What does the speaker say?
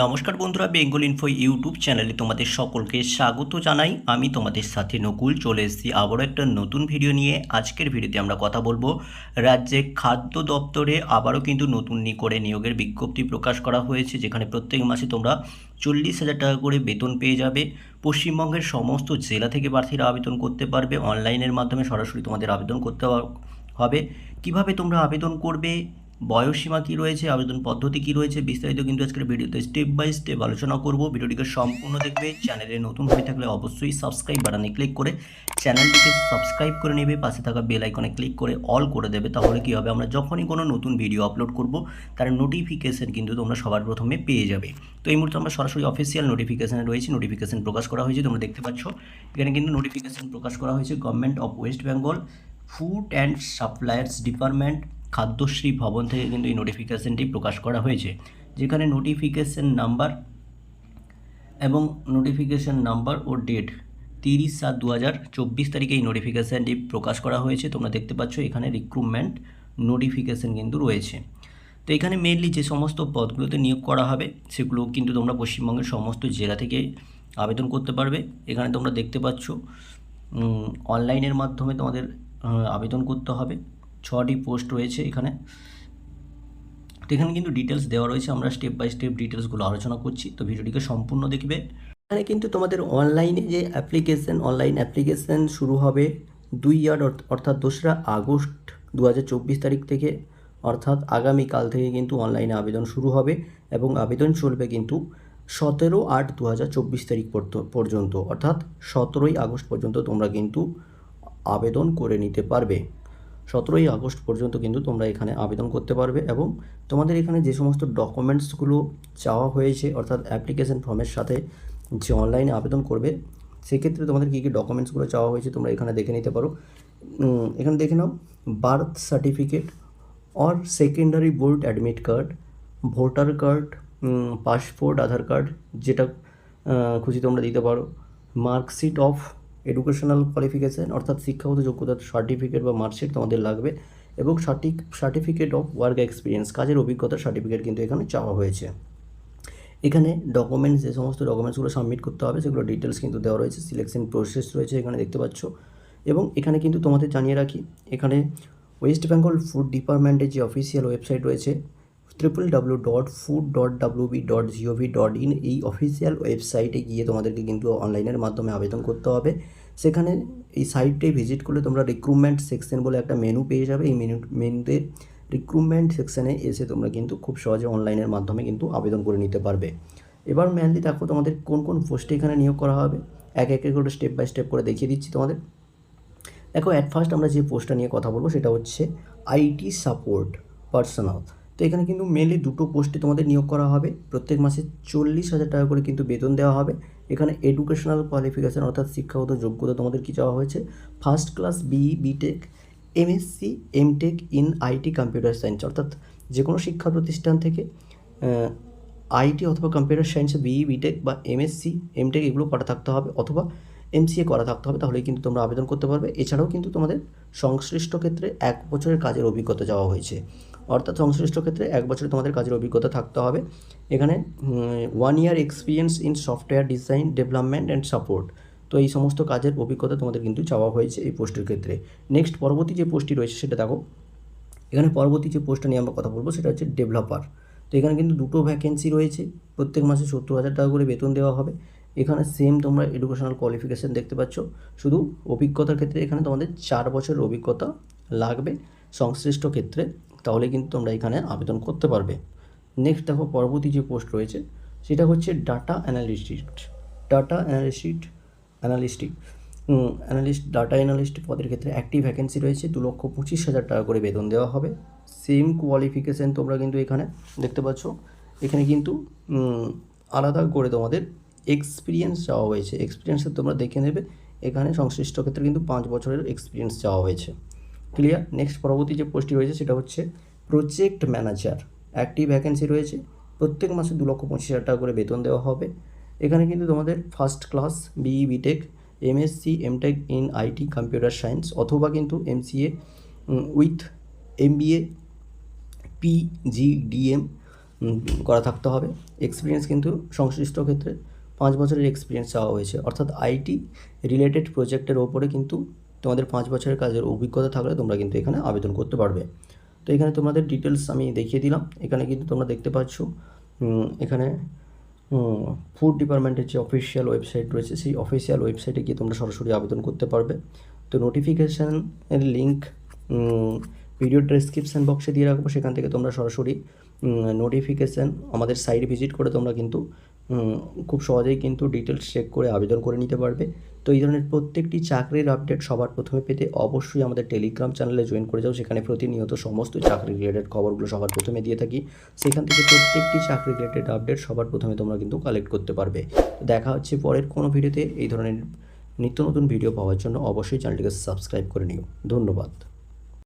নমস্কার বন্ধুরা, Bengal info YouTube চ্যানেলে তোমাদের সকলকে স্বাগত জানাই। আমি তোমাদের সাথে নকুল, চলে এসেছি আবারও একটা নতুন ভিডিও নিয়ে। আজকের ভিডিওতে আমরা কথা বলব, রাজ্যে খাদ্য দপ্তরে আবারও কিন্তু নতুন করে নিয়োগের বিজ্ঞপ্তি প্রকাশ করা হয়েছে, যেখানে প্রত্যেক মাসে তোমরা চল্লিশ হাজার টাকা করে বেতন পেয়ে যাবে। পশ্চিমবঙ্গের সমস্ত জেলা থেকে প্রার্থীরা আবেদন করতে পারবে। অনলাইনের মাধ্যমে সরাসরি তোমাদের আবেদন করতে হবে। কীভাবে তোমরা আবেদন করবে? বয়সসীমা কী রয়েছে, আবেদন পদ্ধতি কী রয়েছে, বিস্তারিত কিন্তু আজকের ভিডিওতে স্টেপ বাই স্টেপ আলোচনা করব। ভিডিওটিকে সম্পূর্ণ দেখবে চ্যানেলে নতুন হয়ে থাকলে অবশ্যই সাবস্ক্রাইব বাটনে ক্লিক করে চ্যানেলটিকে সাবস্ক্রাইব করে নেবে, পাশে থাকা বেল আইকনে ক্লিক করে অল করে দেবে, তাহলে কী হবে, আমরা যখনই কোনো নতুন ভিডিও আপলোড করব, তার নোটিফিকেশন কিন্তু তোমরা সবার প্রথমে পেয়ে যাবে। তো এই মুহূর্তে আমরা সরাসরি অফিসিয়াল নোটিফিকেশানে রয়েছি নোটিফিকেশন প্রকাশ করা হয়েছে, তোমরা দেখতে পাচ্ছ, এখানে কিন্তু নোটিফিকেশন প্রকাশ করা হয়েছে government of West Bengal food and suppliers department Khadyashree Bhawan থেকে কিন্তু এই নোটিফিকেশানটি প্রকাশ করা হয়েছে, যেখানে নোটিফিকেশান নাম্বার এবং নোটিফিকেশান নাম্বার ও ডেট তিরিশ সাত দু হাজার চব্বিশ তারিখে এই নোটিফিকেশানটি প্রকাশ করা হয়েছে। তোমরা দেখতে পাচ্ছ এখানে রিক্রুটমেন্ট নোটিফিকেশান কিন্তু রয়েছে। তো এখানে মেনলি যে সমস্ত পদগুলোতে নিয়োগ করা হবে, সেগুলো কিন্তু তোমরা পশ্চিমবঙ্গের সমস্ত জেলা থেকে আবেদন করতে পারবে। এখানে তোমরা দেখতে পাচ্ছ অনলাইনের মাধ্যমে তোমাদের আবেদন করতে হবে। ছটি পোস্ট রয়েছে এখানে। তো এখানে কিন্তু ডিটেলস দেওয়া রয়েছে, আমরা স্টেপ বাই স্টেপ ডিটেলসগুলো আলোচনা করছি। তো ভিডিওটিকে সম্পূর্ণ দেখবে এখানে কিন্তু তোমাদের অনলাইনে যে অ্যাপ্লিকেশন অনলাইন অ্যাপ্লিকেশন শুরু হবে দুই ইয়ার অর্থাৎ দোসরা আগস্ট দু হাজার চব্বিশ তারিখ থেকে। অর্থাৎ আগামীকাল থেকে কিন্তু অনলাইনে আবেদন শুরু হবে এবং আবেদন চলবে কিন্তু সতেরো আট দু তারিখ পর্যন্ত। অর্থাৎ সতেরোই আগস্ট পর্যন্ত তোমরা কিন্তু আবেদন করে নিতে পারবে। সতেরোই আগস্ট পর্যন্ত কিন্তু তোমরা এখানে আবেদন করতে পারবে এবং তোমাদের এখানে যে সমস্ত ডকুমেন্টসগুলো চাওয়া হয়েছে, অর্থাৎ অ্যাপ্লিকেশন ফর্মের সাথে যে অনলাইনে আবেদন করবে, সেক্ষেত্রে তোমাদের কী কী ডকুমেন্টসগুলো চাওয়া হয়েছে তোমরা এখানে দেখে নিতে পারো। এখানে দেখে নাও birth certificate or secondary board admit card voter card passport Aadhaar card যেটা খুশি তোমরা দিতে পারো। মার্কশিট অফ এডুকেশনাল কোয়ালিফিকেশান অর্থাৎ শিক্ষাগত যোগ্যতার সার্টিফিকেট বা মার্কশিট তোমাদের লাগবে এবং সঠিক সার্টিফিকেট অফ ওয়ার্ক এক্সপিরিয়েন্স কাজের অভিজ্ঞতার সার্টিফিকেট কিন্তু এখানে চাওয়া হয়েছে। এখানে ডকুমেন্টস যে সমস্ত ডকুমেন্টসগুলো সাবমিট করতে হবে, সেগুলো ডিটেলস কিন্তু দেওয়া রয়েছে সিলেকশন প্রসেস রয়েছে এখানে দেখতে পাচ্ছ। এবং এখানে কিন্তু তোমাদের জানিয়ে রাখি, এখানে ওয়েস্ট বেঙ্গল ফুড ডিপার্টমেন্টের যে অফিসিয়াল ওয়েবসাইট রয়েছে triple W dot food dot WB dot GOV dot in এই অফিসিয়াল ওয়েবসাইটে গিয়ে তোমাদেরকে কিন্তু অনলাইনের মাধ্যমে আবেদন করতে হবে। সেখানে এই সাইটটাই ভিজিট করলে তোমরা রিক্রুটমেন্ট সেকশন বলে একটা মেনু পেয়ে যাবে। এই মেনু মেনুতে রিক্রুটমেন্ট সেকশানে এসে তোমরা কিন্তু খুব সহজে অনলাইনের মাধ্যমে কিন্তু আবেদন করে নিতে পারবে। এবার মেনলি দেখো তোমাদের কোন কোন পোস্টে এখানে নিয়োগ করা হবে। এক এক করে স্টেপ বাই স্টেপ করে দেখিয়ে দিচ্ছি তোমাদের। দেখো অ্যাট ফার্স্ট আমরা যে পোস্টটা নিয়ে কথা বলব সেটা হচ্ছে আইটি সাপোর্ট পার্সোনাল তো এখানে কিন্তু মেনলি দুটো পোস্টে তোমাদের নিয়োগ করা হবে। প্রত্যেক মাসে চল্লিশ হাজার টাকা করে কিন্তু বেতন দেওয়া হবে। এখানে এডুকেশনাল কোয়ালিফিকেশান অর্থাৎ শিক্ষাগত যোগ্যতা তোমাদের কী চাওয়া হয়েছে? First class BE BTech MSc MTech in IT computer science অর্থাৎ যে কোনো শিক্ষা প্রতিষ্ঠান থেকে আইটি অথবা কম্পিউটার সায়েন্সে বিই বিটেক বা এমএসসি এমটেক এগুলো করা থাকতে হবে অথবা এমসিএ করা থাকতে হবে, তাহলেই কিন্তু তোমরা আবেদন করতে পারবে। এছাড়াও কিন্তু তোমাদের সংশ্লিষ্ট ক্ষেত্রে এক বছরের কাজের অভিজ্ঞতা যাওয়া হয়েছে। অর্থাৎ সংশ্লিষ্ট ক্ষেত্রে এক বছরে তোমাদের কাজের অভিজ্ঞতা থাকতে হবে। এখানে one year experience in software design development and support তো এই সমস্ত কাজের অভিজ্ঞতা তোমাদের কিন্তু চাওয়া হয়েছে এই পোস্টের ক্ষেত্রে। নেক্সট পরবর্তী যে পোস্টটি রয়েছে সেটা দেখো। এখানে পরবর্তী যে পোস্টটা নিয়ে আমরা কথা বলব সেটা হচ্ছে ডেভেলপার তো এখানে কিন্তু দুটো ভ্যাকেন্সি রয়েছে। প্রত্যেক মাসে সত্তর হাজার টাকা করে বেতন দেওয়া হবে। এখানে সেম তোমরা এডুকেশনাল কোয়ালিফিকেশান দেখতে পাচ্ছ। শুধু অভিজ্ঞতার ক্ষেত্রে এখানে তোমাদের চার বছরের অভিজ্ঞতা লাগবে। সংশ্লিষ্ট ক্ষেত্রে তাহলে কিন্তু তোমরা এখানে আবেদন করতে পারবে। নেক্সট দেখো, পরবর্তী যে পোস্ট রয়েছে, সেটা হচ্ছে data analytics data analytic analytic analyst data analyst পদের ক্ষেত্রে একটি ভ্যাকেন্সি রয়েছে দু লক্ষ পঁচিশ হাজার টাকা করে বেতন দেওয়া হবে। সেম কোয়ালিফিকেশান তোমরা কিন্তু এখানে দেখতে পাচ্ছ। এখানে কিন্তু আলাদা করে তোমাদের এক্সপিরিয়েন্স চাওয়া হয়েছে। এক্সপিরিয়েন্সের তোমরা দেখে নেবে, এখানে সংশ্লিষ্ট ক্ষেত্রে কিন্তু পাঁচ বছরের এক্সপিরিয়েন্স চাওয়া হয়েছে। ক্লিয়ার নেক্সট পরবর্তী যে পোস্টটি রয়েছে সেটা হচ্ছে প্রজেক্ট ম্যানেজার একটি ভ্যাকেন্সি রয়েছে। প্রত্যেক মাসে দু লক্ষ পঁচিশ হাজার টাকা করে বেতন দেওয়া হবে। এখানে কিন্তু তোমাদের first class BE BTech MSc MTech in IT computer science অথবা কিন্তু এমসিএ উইথ এমবিএ পিজিডিএম করা থাকতে হবে। এক্সপিরিয়েন্স কিন্তু সংশ্লিষ্ট ক্ষেত্রে পাঁচ বছরের এক্সপিরিয়েন্স চাওয়া হয়েছে। অর্থাৎ আইটি রিলেটেড প্রজেক্টের ওপরে কিন্তু তোমাদের পাঁচ বছরের কাজের অভিজ্ঞতা থাকলে তোমরা কিন্তু এখানে আবেদন করতে পারবে। তো এখানে তোমাদের ডিটেলস আমি দেখিয়ে দিলাম। এখানে কিন্তু তোমরা দেখতে পাচ্ছ এখানে ফুড ডিপার্টমেন্টের যে অফিসিয়াল ওয়েবসাইট রয়েছে, সেই অফিসিয়াল ওয়েবসাইটে গিয়ে তোমরা সরাসরি আবেদন করতে পারবে। তো নোটিফিকেশানের লিঙ্ক ভিডিও ডেসক্রিপশান বক্সে দিয়ে রাখব। সেখান থেকে তোমরা সরাসরি নোটিফিকেশান আমাদের সাইট ভিজিট করে তোমরা কিন্তু খুব সহজেই কিন্তু ডিটেলস চেক করে আবেদন করে নিতে পারবে। তো এই ধরনের প্রত্যেকটি চাকরির আপডেট সবার প্রথমে পেতে অবশ্যই আমাদের টেলিগ্রাম চ্যানেলে জয়েন করে যাও, সেখানে প্রতিনিয়ত সমস্ত চাকরি রিলেটেড খবরগুলো সবার প্রথমে দিয়ে থাকি। সেখান থেকে প্রত্যেকটি চাকরি রিলেটেড আপডেট সবার প্রথমে তোমরা কিন্তু কালেক্ট করতে পারবে। দেখা হচ্ছে পরের কোনো ভিডিওতে এই ধরনের নিত্য নতুন ভিডিও পাওয়ার জন্য অবশ্যই চ্যানেলটিকে সাবস্ক্রাইব করে নিও। ধন্যবাদ।